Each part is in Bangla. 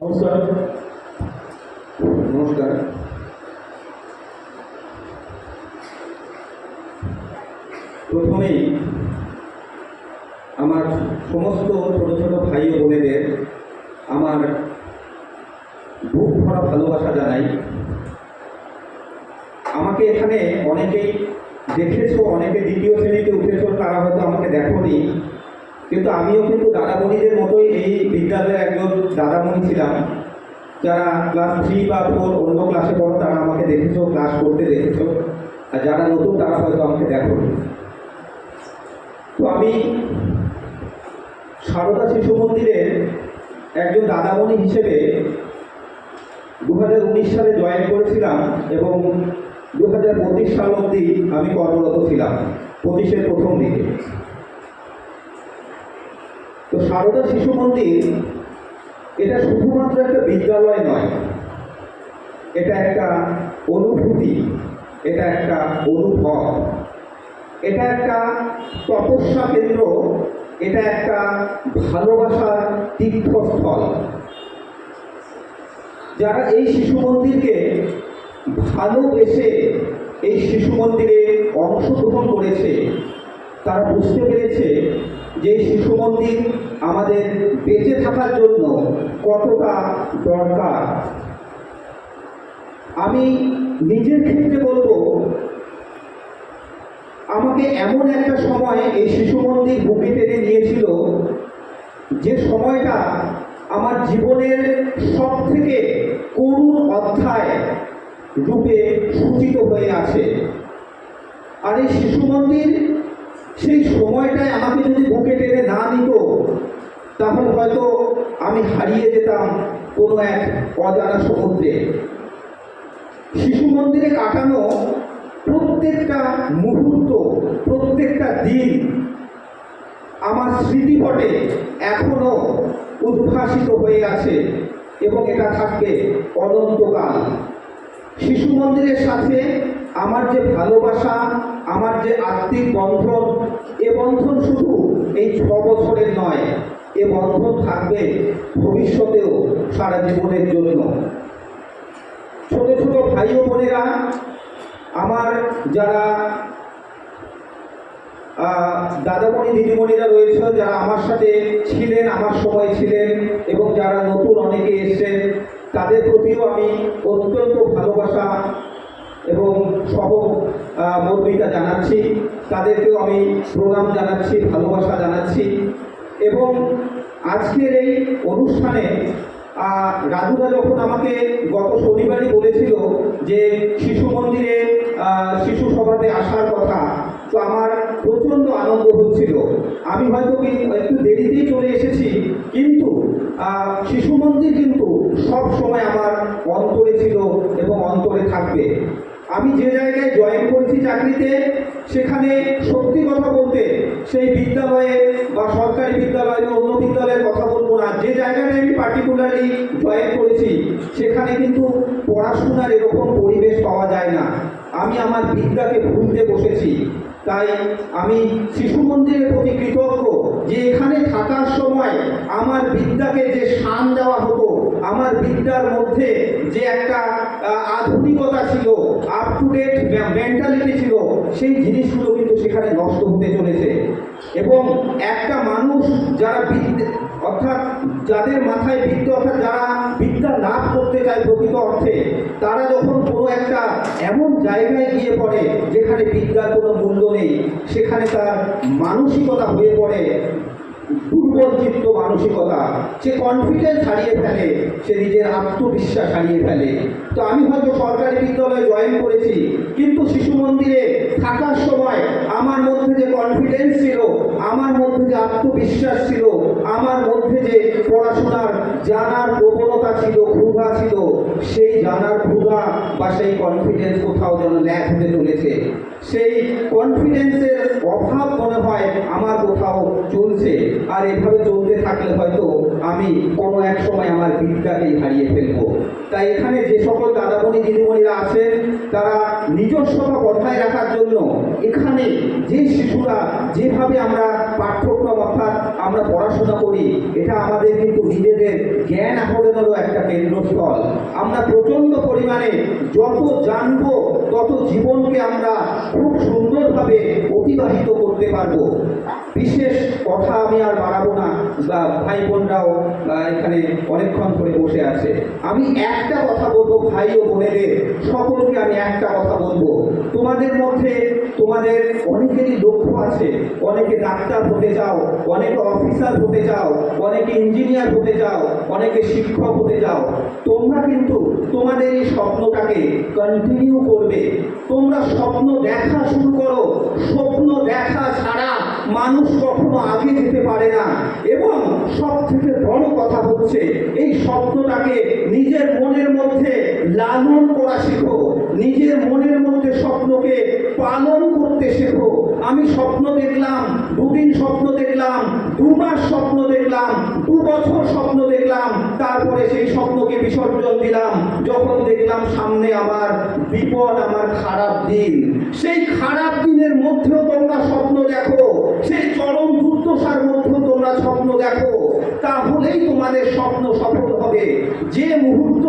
নমস্কার। নমস্কার। প্রথমেই আমার সমস্ত ছোট ছোট ভাই ও বোনেদের আমার বুক ভরা ভালোবাসা জানাই। আমাকে এখানে অনেকেই দেখেছ, অনেকে দ্বিতীয় শ্রেণীতে উঠেছো, তারা হয়তো আমাকে দেখোনি। কিন্তু আমিও কিন্তু দাদামণিদের মতোই এই বিদ্যালয়ের একজন দাদামণি ছিলাম। যারা ক্লাস থ্রি বা ফোর অন্য ক্লাসে পড়ো তারা আমাকে দেখেছ ক্লাস করতে দেখেছ। আর যারা নতুন, তারা হয়তো আমাকে দেখো তো আমি সারদা শিশু মন্দিরের একজন দাদামণি হিসেবে দু হাজার উনিশ সালে জয়েন করেছিলাম এবং দু হাজার পঁচিশ সাল অবধি আমি কর্মরত ছিলাম, পঁচিশের প্রথম দিকে। তো সারদা শিশু মন্দির, এটা শুধুমাত্র একটা বিদ্যালয় নয়, এটা একটা অনুভূতি, এটা একটা অনুভব, এটা একটা তপস্যা কেন্দ্র, এটা একটা ভালোবাসার তীর্থস্থল। যারা এই শিশু মন্দিরকে ভালোবেসে এই শিশু মন্দিরে অংশগ্রহণ করেছে, তারা বুঝতে পেরেছে যে শিশু মন্দির আমাদের বেঁচে থাকার জন্য কতটা দরকার। আমি নিজের ক্ষেত্রে বলব, আমাকে এমন একটা সময় এই শিশু মন্দির বুকে টেনে নিয়েছিল, যে সময়টা আমার জীবনের সব থেকে করুণ অধ্যায় রূপে সূচিত হয়ে আছে। আর এই শিশু মন্দির সেই সময়টায় আমাকে যদি বুকে টেনে না নিত তাহলে হয়তো আমি হারিয়ে যেতাম কোনো এক অজানা সমুদ্রে। শিশু মন্দিরে কাটানো প্রত্যেকটা মুহূর্ত, প্রত্যেকটা দিন আমার স্মৃতিপটে এখনও উদ্ভাসিত হয়ে আছে এবং এটা থাকবে অনন্তকাল। শিশু মন্দিরের সাথে আমার যে ভালোবাসা, আমার যে আত্মিক বন্ধন, এ বন্ধন শুধু এই ছ বছরের নয়, এ বন্ধন থাকবে ভবিষ্যতেও সারা জীবনের জন্য। ছোট ছোট ভাই ও বোনেরা, আমার যারা দাদামণি, দিদিমণিরা রয়েছে, যারা আমার সাথে ছিলেন, আমার সময় ছিলেন, এবং যারা নতুন অনেকে এসেছেন, তাদের প্রতিও আমি অত্যন্ত ভালোবাসা এবং সহ মর্মিতা জানাচ্ছি, তাদেরকেও আমি প্রণাম জানাচ্ছি, ভালোবাসা জানাচ্ছি। এবং আজকের এই অনুষ্ঠানে রাজুদা যখন আমাকে গত শনিবারই বলেছিল যে শিশু মন্দিরে শিশু সভাতে আসার কথা, তো আমার প্রচণ্ড আনন্দ হচ্ছিল। আমি হয়তো একটু দেরিতেই চলে এসেছি, কিন্তু শিশু মন্দির কিন্তু সব সময় আমার অন্তরে ছিল এবং অন্তরে থাকবে। আমি যে জায়গায় জয়েন করেছি চাকরিতে, সেখানে সত্যি কথা বলতে সেই বিদ্যালয়ে বা সরকারি বিদ্যালয় বা অন্য বিদ্যালয়ের কথা বলব না। যে জায়গাটায় আমি পার্টিকুলারলি জয়েন করেছি, সেখানে কিন্তু পড়াশোনার এরকম পরিবেশ পাওয়া যায় না। আমি আমার বিদ্যাকে ভুলতে বসেছি। তাই আমি শিশু মন্দিরের প্রতি কৃতজ্ঞ যে এখানে থাকার সময় আমার বিদ্যাকে যে শান দেওয়া হতো আমার বিদ্যার মধ্যে যে একটা আধুনিকতা ছিল আপ টু ডেট মেন্টালিটি ছিল, সেই জিনিসগুলো কিন্তু সেখানে নষ্ট হতে চলেছে। এবং একটা মানুষ যারা বিদ্যে, অর্থাৎ যাদের মাথায় বিদ্যা, অর্থাৎ যারা বিদ্যা লাভ করতে চায় প্রকৃত অর্থে, তারা যখন কোনো একটা এমন জায়গায় গিয়ে পড়ে, যেখানে বিদ্যার কোনো মূল্য নেই, সেখানে তার মানসিকতা হয়ে পড়ে দুর্বল চিত্ত মানসিকতা সে কনফিডেন্স হারিয়ে ফেলে, সে নিজের আত্মবিশ্বাস হারিয়ে ফেলে। তো আমি হয়তো সরকারি বিদ্যালয়ে জয়েন করেছি, কিন্তু শিশু মন্দিরে থাকার সময় আমার মধ্যে যে কনফিডেন্স ছিল, আমার মধ্যে যে আত্মবিশ্বাস ছিল, আমার মধ্যে যে পড়াশোনার জানার প্রবণতা ছিল, ক্ষুধা ছিল সেই জানার ক্ষুধা বা সেই কনফিডেন্স কোথাও যেন ল্যাক হতে চলেছে। সেই কনফিডেন্সের অভাব মনে হয় আমার কোথাও চলছে। আর এভাবে চলতে থাকলে হয়তো আমি কোনো এক সময় আমার বিদ্যাকেই হারিয়ে ফেলব। তাই এখানে যে সকল দাদামণি, দিদিমণিরা আছেন, তারা নিজস্বতা বজায় রাখার জন্য এখানে যে শিশুরা যেভাবে আমরা পাঠ্যক্রম অর্থাৎ আমরা পড়াশোনা করি, এটা আমাদের কিন্তু নিজেদের জ্ঞান আহরণেরও একটা কেন্দ্রস্থল। আমরা প্রচণ্ড পরিমাণে যত জানব, তত জীবনকে আমরা খুব সুন্দরভাবে অতিবাহিত করতে পারব। বিশেষ কথা আমি আর বাড়াবো না। বা ভাই বোনরাও এখানে অনেকক্ষণ ধরে বসে আছে। আমি একটা কথা বলব, ভাই ও বোনেদের, সকলকে আমি একটা কথা বলব। তোমাদের মধ্যে তোমাদের অনেকেরই লক্ষ্য আছে। অনেকে ডাক্তার হতে চাও, অনেকে অফিসার হতে চাও, অনেকে ইঞ্জিনিয়ার হতে চাও, অনেকে শিক্ষক হতে চাও। তোমরা কিন্তু তোমাদের এই স্বপ্নটাকে কন্টিনিউ করবে। তোমরা স্বপ্ন দেখা শুরু করো স্বপ্ন মানুষ কখনো আগে যেতে পারে না। এবং সব থেকে বড় কথা হচ্ছে, এই শব্দটাকে নিজের মনের মধ্যে লালন করা শেখো। নিজের মনের মধ্যে স্বপ্নকে পালন করতে শেখো। আমি স্বপ্ন দেখলাম, দুদিন স্বপ্ন দেখলাম, দু মাস স্বপ্ন দেখলাম বছর স্বপ্ন দেখলাম, তারপরে সেই স্বপ্নকে বিসর্জন দিলাম। যখন দেখলাম সামনে আমার বিপদ, আমার খারাপ দিন। সেই খারাপ দিনের মধ্যেও তোমরা স্বপ্ন দেখো। সেই চরম দুর্দশার মধ্যেও তোমরা স্বপ্ন দেখো। তাহলেই তোমাদের স্বপ্ন সফল হবে। যে মুহূর্ত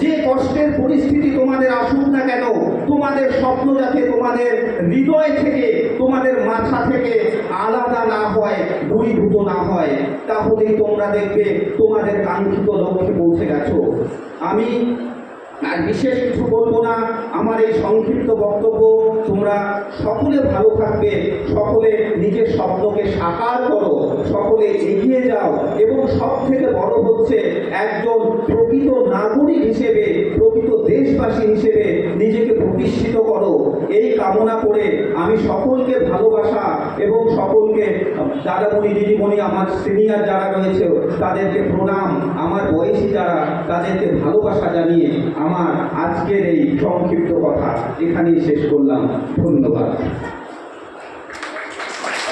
যে কষ্টের পরিস্থিতি তোমাদের আসুক না কেন, তোমাদের স্বপ্ন যাতে তোমাদের হৃদয় থেকে, তোমাদের মাথা থেকে আলাদা না হয় দূরীভূত না হয়, তাহলেই তোমরা দেখবে তোমাদের কাঙ্ক্ষিত লক্ষ্যে পৌঁছে গেছো। আমি আর বিশেষ কিছু বলব না। আমার এই সংক্ষিপ্ত বক্তব্য, তোমরা সকলে ভালো থাকবে, সকলে নিজের স্বপ্নকে সাকার করো, সকলে এগিয়ে যাও এবং সব থেকে বড় হচ্ছে একজন প্রকৃত নাগরিক হিসেবে, প্রকৃত দেশবাসী হিসেবে নিজেকে প্রতিষ্ঠিত করো এই কামনা করে আমি সকলকে ভালোবাসা এবং সকলকে, দাদামণি, দিদিমণি, আমার সিনিয়র যারা রয়েছে, তাদেরকে প্রণাম। আমার বয়সী যারা, তাদেরকে ভালোবাসা জানিয়ে আমার আজকের এই সংক্ষিপ্ত কথা এখানেই শেষ করলাম। ধন্যবাদ।